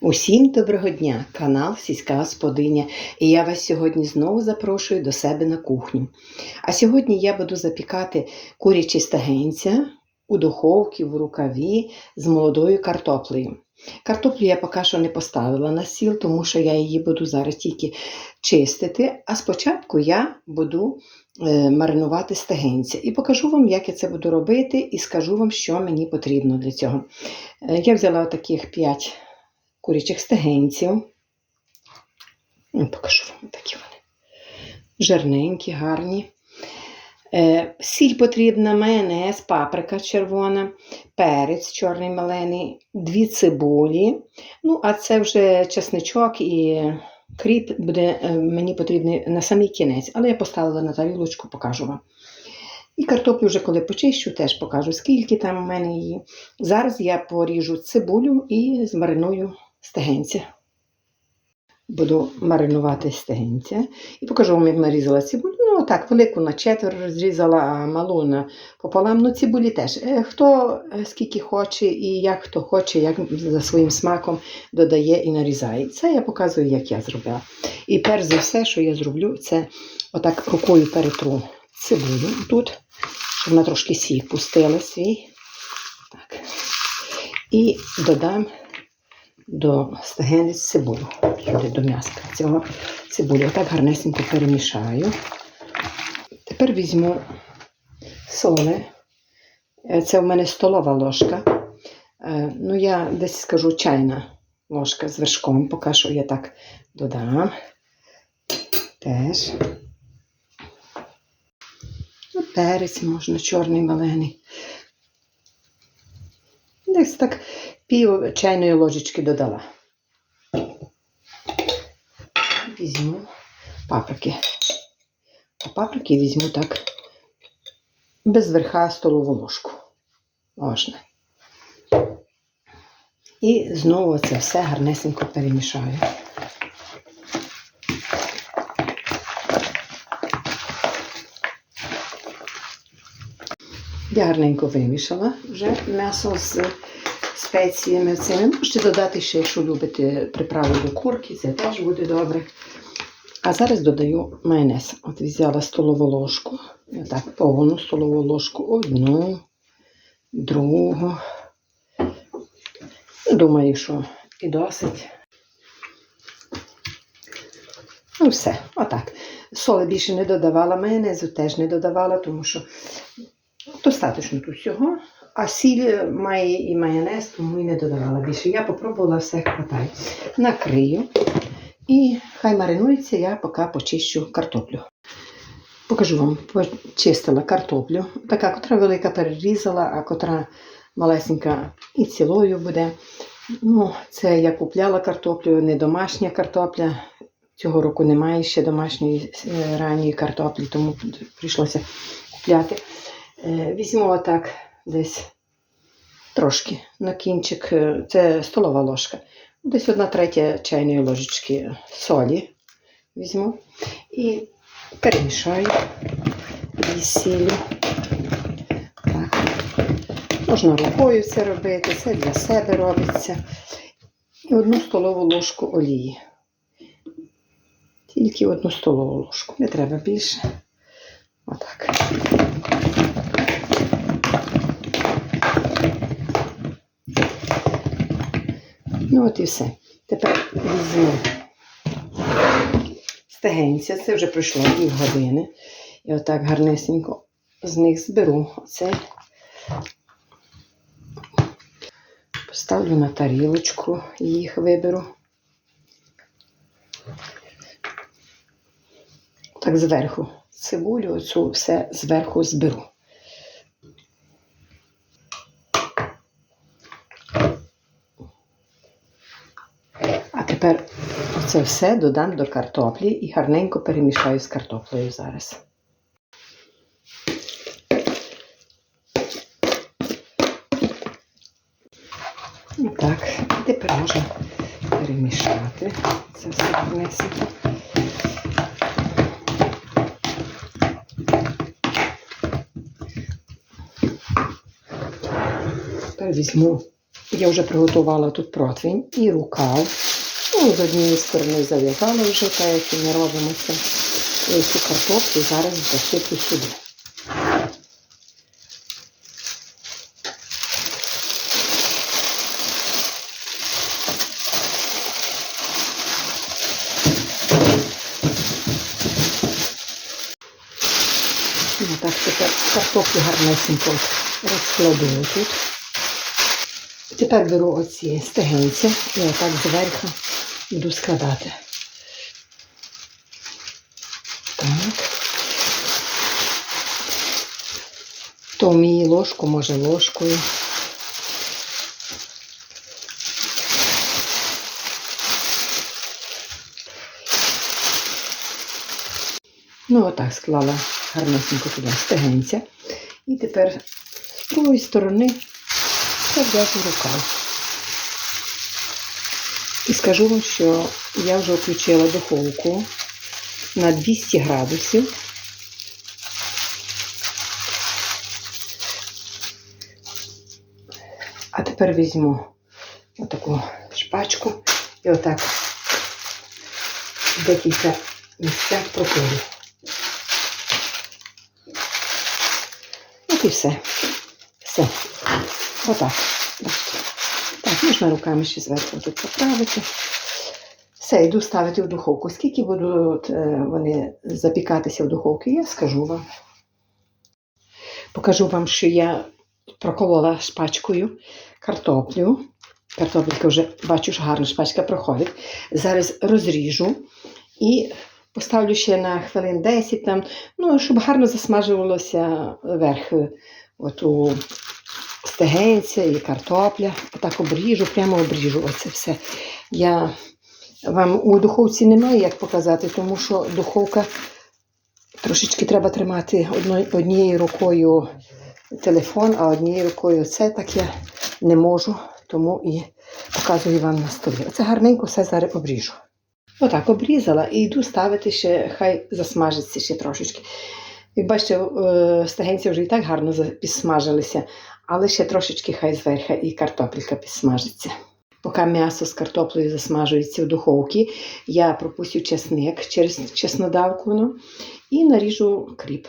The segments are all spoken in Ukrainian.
Усім доброго дня, канал Сільська Господиня, і я вас сьогодні знову запрошую до себе на кухню. А сьогодні я буду запікати курячі стагенця у духовці в рукаві з молодою картоплею. Картоплю я поки що не поставила на сіл, тому що я її буду зараз тільки чистити. А спочатку я буду е, маринувати стегенця. І покажу вам, як я це буду робити, і скажу вам, що мені потрібно для цього. Е, Я взяла таких 5 курячих стегенців. Ну, Покажу вам такі вони. Жирненькі, гарні. Е, Сіль потрібна, майонез, паприка червона, перець чорний малений, дві цибулі. Ну, а це вже чесничок і кріп буде е, мені потрібний на самий кінець, але я поставила на тарілочку, покажу вам. І картоплю вже коли почищу, теж покажу, скільки там у мене її. Зараз я поріжу цибулю і змариную стегенця. Буду маринувати стегенця. І покажу вам, як нарізала цибулю. Ну, так, велику на четвер розрізала, а малу на пополам. Ну, цибулі теж. Е, Хто е, скільки хоче і як хто хоче, як за своїм смаком додає і нарізає. Це я показую, як я зробила. І перш за все, що я зроблю, це отак рукою перетру цибулю тут, щоб вона трошки сік пустила свій. Так. І додам до стегенець цибулю. Сюди до м'яска. Цього цибулю. Отак гарнесенько перемішаю. Тепер візьму соли. Е, Це в мене столова ложка. Е, Ну, я десь скажу чайна ложка з вершком. Поки що я так додам. Теж. Ну, Перець можна чорний малений. Десь так пів чайної ложечки додала. Візьму паприки. А паприки візьму так без верха столову ложку. Можна. І знову це все гарнесенько перемішаю. Я гарненько вимішала вже м'ясо з спеціями цими. Можете додати ще, якщо любите приправу до курки, це теж буде добре. А зараз додаю майонез. От взяла столову ложку, отак, повну столову ложку, одну, другу. Думаю, що і досить. Ну, все, отак. Соли більше не додавала, майонезу теж не додавала, тому що достатньо тут всього. А сіль має і майонез, тому і не додавала більше. Я попробувала все хватає. Накрию. І хай маринується, я поки почищу картоплю. Покажу вам, почистила картоплю. Така, котра велика перерізала, а котра малесенька і цілою буде. Ну, Це я купляла картоплю, не домашня картопля. Цього року немає ще домашньої е, ранньої картоплі, тому прийшлося купляти. Е, Візьму отак десь трошки на кінчик, е, це столова ложка. Десь одна третя чайної ложечки солі візьму і перемішаю із сіллю. Так. Можна рукою це робити, це для себе робиться. І одну столову ложку олії. Тільки одну столову ложку. Не треба більше. Отак. Ну от і все. Тепер візьму стегенця, це вже пройшло пів години. І отак гарнесенько з них зберу оце. Поставлю на тарілочку, їх виберу. Так зверху цибулю, оцю все зверху зберу. А тепер це все додам до картоплі і гарненько перемішаю з картоплею зараз. І так, і тепер можна перемішати це все гарнесенько. Тепер візьму я вже приготувала тут противень і рукав. Ну, з однієї сторони зав'язала вже, так як ми робимо це. І цю картоплю зараз засиплю сюди. Ну, так, тепер картоплю гарнесенько розкладу тут. Тепер беру оці стегенця і отак зверху буду складати. Так. Хто вміє ложку, може ложкою. Ну, отак склала гарнесенько туди стегенця. І тепер з другої сторони зав'яжу рукав. І скажу вам, що я вже включила духовку на 200 градусів. А тепер візьму отаку шпачку і отак декілька місцях проколю. От і все. Все. Отак. Можна руками ще зверху тут поправити. Все, йду ставити в духовку. Скільки будуть е, вони запікатися в духовці, я скажу вам. Покажу вам, що я проколола шпачкою картоплю. Картопелька вже, бачу, що гарно шпачка проходить. Зараз розріжу і поставлю ще на хвилин 10, там, ну, щоб гарно засмажувалося верх оту стегенця і картопля. Отак обріжу, прямо обріжу оце все. Я вам у духовці немає як показати, тому що духовка трошечки треба тримати однією рукою телефон, а однією рукою це так я не можу, тому і показую вам на столі. Оце гарненько все зараз обріжу. Отак обрізала і йду ставити ще, хай засмажиться ще трошечки. Як бачите, е, стегенці вже і так гарно підсмажилися, але ще трошечки хай зверху і картопелька підсмажиться. Поки м'ясо з картоплею засмажується в духовці, я пропустю чесник через чеснодавку ну, і наріжу кріп.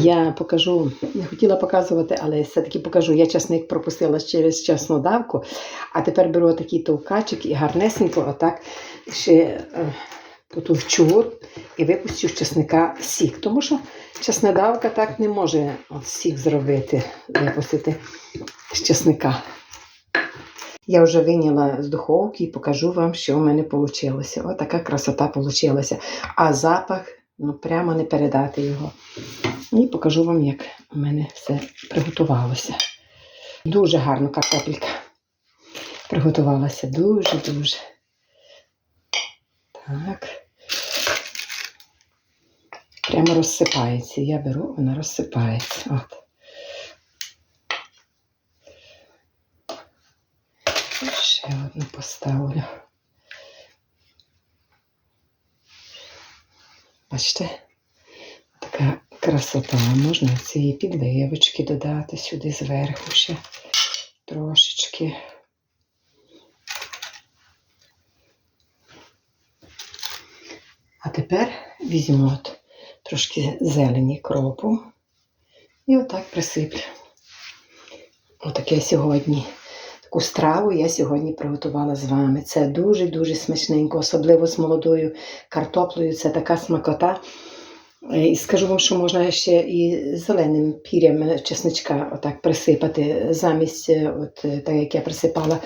Я покажу, не хотіла показувати, але все-таки покажу. Я часник пропустила через чеснодавку, а тепер беру такий товкачик і гарнесенько отак ще е, потовчу і випустю з чесника сік. Тому що чеснодавка так не може от сік зробити, випустити з чесника. Я вже виняла з духовки і покажу вам, що в мене вийшло. Ось така красота вийшла. А запах, ну прямо не передати його. І покажу вам, як у мене все приготувалося. Дуже гарно картопелька приготувалася. Дуже-дуже. Так. Прямо розсипається. Я беру, вона розсипається. От. Ще одну поставлю. Бачите? Така красота. Можна цієї підливочки додати сюди зверху ще трошечки. А тепер візьму от трошки зелені кропу і отак присиплю. Отаке сьогодні. Таку страву я сьогодні приготувала з вами. Це дуже-дуже смачненько, особливо з молодою картоплею. Це така смакота. Е, І скажу вам, що можна ще і зеленим пір'ям чесничка отак присипати замість, е, от е, так як я присипала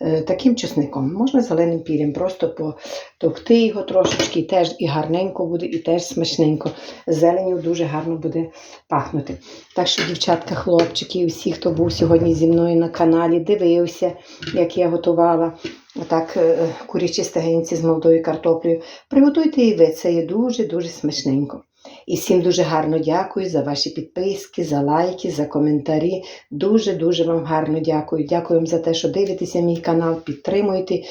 е, таким чесником, можна зеленим пір'ям просто потовкти його трошечки, і теж і гарненько буде, і теж смачненько. Зеленю дуже гарно буде пахнути. Так що, дівчатка, хлопчики, всі, хто був сьогодні зі мною на каналі, дивився, як я готувала. Отак, е, курячі стегенці з молодою картоплею. Приготуйте і ви, це є дуже-дуже смачненько. І всім дуже гарно дякую за ваші підписки, за лайки, за коментарі. Дуже-дуже вам гарно дякую. Дякую вам за те, що дивитеся мій канал, підтримуєте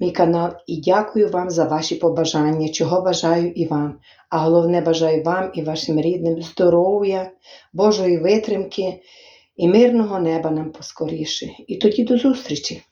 мій канал. І дякую вам за ваші побажання, чого бажаю і вам. А головне бажаю вам і вашим рідним здоров'я, Божої витримки і мирного неба нам поскоріше. І тоді до зустрічі!